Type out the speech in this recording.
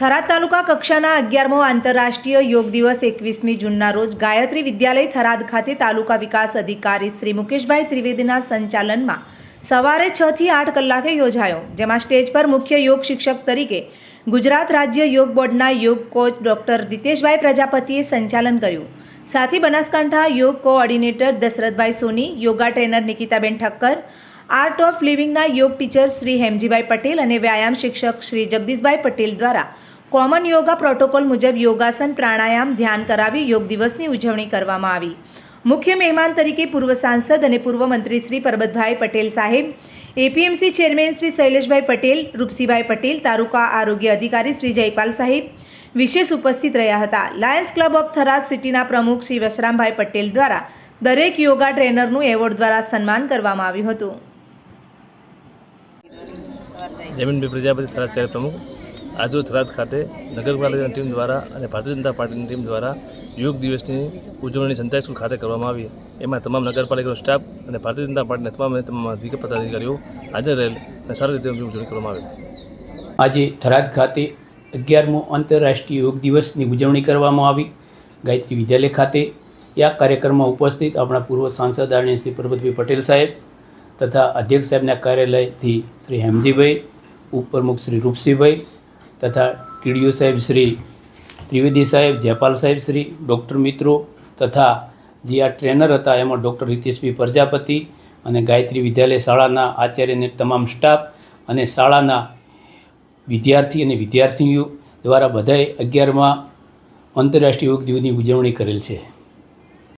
થરાદ તાલુકા કક્ષાના અગિયારમો આંતરરાષ્ટ્રીય યોગ દિવસ એકવીસમી જૂનના રોજ ગાયત્રી વિદ્યાલય થરાદ ખાતે તાલુકા વિકાસ અધિકારી શ્રી મુકેશભાઈ ત્રિવેદીના સંચાલનમાં સવારે છ થી આઠ કલાકે યોજાયો, જેમાં સ્ટેજ પર મુખ્ય યોગ શિક્ષક તરીકે ગુજરાત રાજ્ય યોગ બોર્ડના યોગ કોચ ડોક્ટર દિતેશભાઈ પ્રજાપતિએ સંચાલન કર્યું. સાથી બનાસકાંઠા યોગ coordinator Dashrathbhai Soni, yoga trainer Nikitaben Thakkar art of લિવિંગના યોગ ટીચર શ્રી હેમજીભાઈ પટેલ અને વ્યાયામ શિક્ષક શ્રી જગદીશભાઈ પટેલ દ્વારા કોમન યોગા પ્રોટોકોલ મુજબ યોગાસન, પ્રાણાયામ, ધ્યાન કરાવી યોગ દિવસની ઉજવણી કરવામાં આવી. મુખ્ય મહેમાન તરીકે પૂર્વ સાંસદ અને પૂર્વ મંત્રી શ્રી પરબતભાઈ પટેલ સાહેબ એપીએમસી ચેરમેન શ્રી શૈલેષભાઈ પટેલ, રૂપસીભાઈ પટેલ, તાલુકા આરોગ્ય અધિકારી શ્રી જયપાલ સાહેબ વિશેષ ઉપસ્થિત રહ્યા હતા. લાયન્સ ક્લબ ઓફ થરાદ સિટીના પ્રમુખ શ્રી વશરામભાઈ પટેલ દ્વારા દરેક યોગા ટ્રેનરનું એવોર્ડ દ્વારા સન્માન કરવામાં આવ્યું હતું. જમીનભાઈ પ્રજાપતિ થરાદ શહેર પ્રમુખ આજુ થરાદ ખાતે નગરપાલિકાની ટીમ દ્વારા અને ભારતીય જનતા પાર્ટીની ટીમ દ્વારા યોગ દિવસની ઉજવણી સંતાઈ સ્કૂલ ખાતે કરવામાં આવી. એમાં તમામ નગરપાલિકાનો સ્ટાફ અને ભારતીય જનતા પાર્ટીના તમામ તમામ અધિક પદાધિકારીઓ હાજર રહેલ અને સારી રીતે ઉજવણી કરવામાં આવી આજે થરાદ ખાતે અગિયારમો આંતરરાષ્ટ્રીય યોગ દિવસની ઉજવણી કરવામાં આવી. ગાયત્રી વિદ્યાલય ખાતે આ કાર્યક્રમમાં ઉપસ્થિત આપણા પૂર્વ સાંસદ આદરણીય શ્રી પ્રભુભાઈ પટેલ સાહેબ તથા અધ્યક્ષ સાહેબના કાર્યાલયથી શ્રી હેમજીભાઈ ઉપપ્રમુખ શ્રી રૂપસિંહભાઈ તથા ટીડીઓ સાહેબ શ્રી ત્રિવેદી સાહેબ જયપાલ સાહેબ શ્રી, ડૉક્ટર મિત્રો તથા જે આ ટ્રેનર હતા, એમાં ડૉક્ટર રીતેશભાઈ પ્રજાપતિ અને ગાયત્રી વિદ્યાલય શાળાના આચાર્યને તમામ સ્ટાફ અને શાળાના વિદ્યાર્થી અને વિદ્યાર્થીનીઓ દ્વારા બધાએ અગિયારમાં આંતરરાષ્ટ્રીય યોગ દિવસની ઉજવણી કરેલ છે.